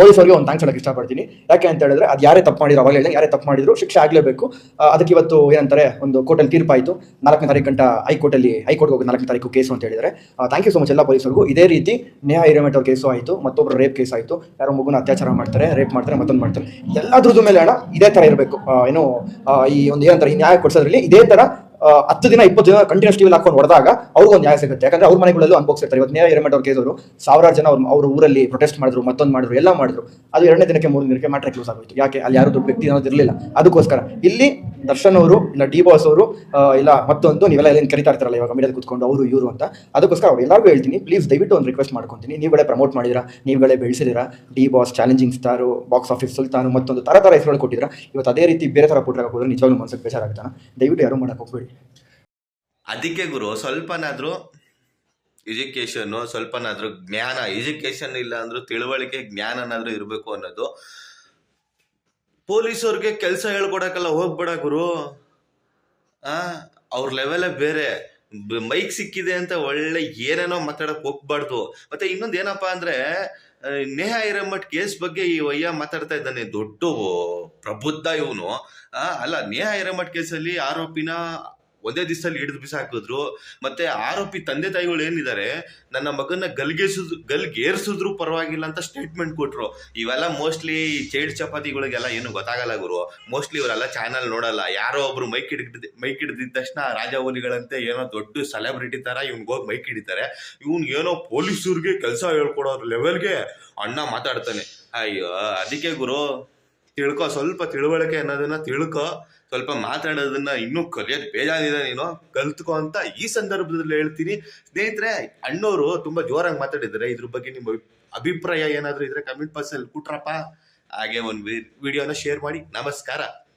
ಪೊಲೀಸರಿಗೆ ಒಂದು ಥ್ಯಾಂಕ್ಸ್ ಹೇಳಕ್ಕೆ ಇಷ್ಟಪಡ್ತೀನಿ. ಯಾಕೆ ಅಂತ ಹೇಳಿದ್ರೆ ಅದು ಯಾರೇ ತಪ್ಪು ಮಾಡಿದ್ರು, ಅವಾಗಲೇ ಹೇಳಿದೆ ಯಾರೇ ತಪ್ಪು ಮಾಡಿದ್ರು, ಶಿಕ್ಷೆ ಆಗಲೇಬೇಕು. ಅದಕ್ಕೆ ಇವತ್ತು ಏನಂತಾರೆ, ಒಂದು ಕೋರ್ಟಲ್ಲಿ ತೀರ್ಪಾಯಿತು. ನಾಲ್ಕನೇ ತಾರೀಕು ಗಂಟ ಹೈಕೋರ್ಟಲ್ಲಿ, ಹೈಕೋರ್ಟ್ಗೆ ಹೋಗಿ ನಾಲ್ಕನೇ ತಾರೀಕು ಕೇಸು ಅಂತ ಹೇಳಿದರೆ ಥ್ಯಾಂಕ್ ಯು ಸೊ ಮಚ್ ಎಲ್ಲ ಪೊಲೀಸರಿಗೂ. ಇದೇ ರೀತಿ ನೇಹಾ ಹಿರೇಮಠ ಅವ್ರ ಕೇಸು ಆಯಿತು ಮತ್ತೊಬ್ಬರು ರೇಪ್ ಕೇಸ್ ಆಯಿತು. ಯಾರೋ ಮಗುನ ಅತ್ಯಾಚಾರ ಮಾಡ್ತಾರೆ ರೇಪ್ ಮಾಡ್ತಾರೆ, ಮತ್ತೊಂದು ಮಾಡ್ತಾರೆ. ಎಲ್ಲದ್ರದ್ದು ಮೇಲೆ ಅಣ್ಣ ಇದೇ ಥರ ಇರಬೇಕು. ಏನು ಈ ಒಂದು ಏನಂತಾರೆ, ಈ ನ್ಯಾಯ ಕೊಡಿಸೋದ್ರಲ್ಲಿ ಇದೇ ಥರ ಹತ್ತು ದಿನ, ಇಪ್ಪತ್ತು ದಿನ ಕಂಟಿನ್ಯೂಸ್ ಟಿವಿ ಹಾಕೊಂಡು ಹೊಡೆದಾಗ ಅವ್ರಿಗೆ ಒಂದು ನ್ಯಾಯ ಸಿಗುತ್ತೆ. ಯಾಕಂದ್ರೆ ಅವ್ರ ಮನೆಗಳಲ್ಲೂ ಅನುಭವಿಸಿರ್ತಾರೆ ಇವತ್ತು ನೇರ ಹಿರೇಮಠ ಅವ್ರ ಕೇಸರು ಸಾವಿರಾರು ಜನ ಅವ್ರು ಅವ್ರ ಊರಲ್ಲಿ ಪ್ರೊಟೆಸ್ಟ್ ಮಾಡಿದ್ರು, ಮತ್ತೊಂದು ಮಾಡಿದ್ರು, ಎಲ್ಲ ಮಾಡಿದ್ರು. ಅದು ಎರಡನೇ ದಿನಕ್ಕೆ ಮೂರು ದಿನಕ್ಕೆ ಮಾತ್ರ ಕ್ಲೋಸ್ ಆಗೋಯ್ತು. ಯಾಕೆ? ಅಲ್ಲಿ ಯಾರು ದೊಡ್ಡ, ವ್ಯಕ್ತಿ ಅನ್ನೋದು ಇರಲಿಲ್ಲ. ಅದಕ್ಕೋಸ್ಕರ. ಇಲ್ಲಿ ದರ್ಶನ್ ಅವರು, ಇಲ್ಲ ಡಿ ಬಾಸ್ ಅವರು ಇಲ್ಲ ಮತ್ತೊಂದು ನೀವೆಲ್ಲ ಏನು ಕರಿತಾ ಇರ್ತಾರಲ್ಲ ಇವಾಗ ಮೀಡಿಯಲ್ಲಿ ಕೂತ್ಕೊಂಡು, ಅವರು, ಇವರು ಅಂತ. ಅದಕ್ಕೋಸ್ಕರ ಅವ್ರು ಎಲ್ಲರಿಗೂ ಹೇಳ್ತೀನಿ ಪ್ಲೀಸ್ ದಯವಿಟ್ಟು ಒಂದು ರಿಕ್ವೆಸ್ಟ್ ಮಾಡ್ಕೊತೀನಿ. ನೀವುಗಳೇ ಪ್ರಮೋಟ್ ಮಾಡಿದಿರಾ ನೀವುಗಳೇ ಬೆಳೆಸಿದಿರಾ D boss challenging star box office Sultan, ಮತ್ತೊಂದು ಥರ ಥರ ಹೆಸರುಗಳು ಕೊಟ್ಟಿದ್ದೀರಾ, ಇವತ್ತು ಅದೇ ರೀತಿ ಬೇರೆ ಥರ ಪುಟ್ರಾಗ ಹೋದ್ರೆ ನಿಜವಾಗ್ಲೂ ಮನಸ್ಸಿಗೆ ಬೇಜಾರಾಗ್ತಾನೆ ದಯವಿಟ್ಟು ಯಾರು ಮಾಡಕ್ಕೆ ಹೋಗ್ಬೇಡಿ. ಅದಕ್ಕೆ ಗುರು, ಸ್ವಲ್ಪನಾದರೂ ಎಜುಕೇಶನ್ ಸ್ವಲ್ಪನಾದರೂ ಜ್ಞಾನ ಎಜುಕೇಷನ್ ಇಲ್ಲ ಅಂದರೂ ತಿಳುವಳಿಕೆ, ಜ್ಞಾನನಾದರೂ ಇರಬೇಕು ಅನ್ನೋದು ಪೊಲೀಸವ್ರಿಗೆ ಕೆಲಸ ಹೇಳ್ಕೊಡಕ್ಕೆಲ್ಲ ಹೋಗ್ಬೇಡ ಗುರು. ಆ, ಅವ್ರ ಲೆವೆಲೇ ಬೇರೆ. ಮೈಕ್ ಸಿಕ್ಕಿದೆ ಅಂತ ಒಳ್ಳೆ ಏನೇನೋ ಮಾತಾಡಕ್ ಹೋಗ್ಬಾರ್ದು. ಮತ್ತೆ ಇನ್ನೊಂದು ಏನಪ್ಪಾ ಅಂದ್ರೆ ನೇಹ ಹಿರೇಮಠ್ ಕೇಸ್ ಬಗ್ಗೆ ಈ ವಯ್ಯ ಮಾತಾಡ್ತಾ ಇದ್ದಾನೆ ದೊಡ್ಡ ಪ್ರಬುದ್ಧ ಇವನು. ಅಲ್ಲ, ನೇಹಾ ಹಿರೇಮಠ್ ಕೇಸಲ್ಲಿ ಆರೋಪಿನ ಒಂದೇ ದಿವಸದಲ್ಲಿ ಹಿಡಿದು ಬಿಸಾಕಿದ್ರು. ಮತ್ತೆ ಆರೋಪಿ ತಂದೆ ತಾಯಿಗಳು ಏನಿದ್ದಾರೆ, ನನ್ನ ಮಗನ ಗಲ್ಗೆಸಿದ್ರು, ಗಲ್ಗೇರ್ಸಿದ್ರು ಪರವಾಗಿಲ್ಲ ಅಂತ ಸ್ಟೇಟ್ಮೆಂಟ್ ಕೊಟ್ರು. ಇವೆಲ್ಲ ಮೋಸ್ಟ್ಲಿ ಚೈಲ್ಡ್ ಚಪಾತಿಗಳಿಗೆಲ್ಲ ಏನು ಗೊತ್ತಾಗಲ್ಲ ಗುರು. ಮೋಸ್ಟ್ಲಿ ಇವರೆಲ್ಲ ಚಾನಲ್ ನೋಡಲ್ಲ. ಯಾರೋ ಒಬ್ರು ಮೈಕ್ ಹಿಡಿದ ಮೈಕ್ ಹಿಡಿದಿದ ತಕ್ಷಣ ರಾಜಾವಲಿಗಳಂತೆ ಏನೋ ದೊಡ್ಡ ಸೆಲೆಬ್ರಿಟಿ ತರ ಹೋಗಿ ಮೈಕ್ ಹಿಡಿತಾರೆ. ಇವ್ನ್ ಏನೋ ಪೊಲೀಸರಿಗೆ ಕೆಲಸ ಹೇಳ್ಕೊಡೋ ಲೆವೆಲ್ಗೆ ಅಣ್ಣ ಮಾತಾಡ್ತಾನೆ. ಅಯ್ಯೋ, ಅದಕ್ಕೆ ಗುರು ತಿಳ್ಕೊ, ಸ್ವಲ್ಪ ತಿಳುವಳಿಕೆ ಅನ್ನೋದನ್ನ ತಿಳ್ಕೊ, ಸ್ವಲ್ಪ ಮಾತಾಡೋದನ್ನ ಇನ್ನೂ ಕಲಿಯೋದು ಬೇಜಾರಿದೆ ನೀನು. ಕಲ್ತ್ಕೊ ಅಂತ ಈ ಸಂದರ್ಭದಲ್ಲಿ ಹೇಳ್ತೀನಿ. ಸ್ನೇಹಿತರೆ ಅಣ್ಣವರು ತುಂಬಾ ಜೋರಾಗಿ ಮಾತಾಡಿದ್ದಾರೆ. ಇದ್ರ ಬಗ್ಗೆ ನಿಮ್ಮ ಅಭಿಪ್ರಾಯ ಏನಾದರೂ ಇದ್ರೆ ಕಮೆಂಟ್ ಬಾಕ್ಸಲ್ಲಿ ಕೊಟ್ರಪ್ಪ. ಹಾಗೆ ಒಂದು ವಿಡಿಯೋನ ಶೇರ್ ಮಾಡಿ. ನಮಸ್ಕಾರ.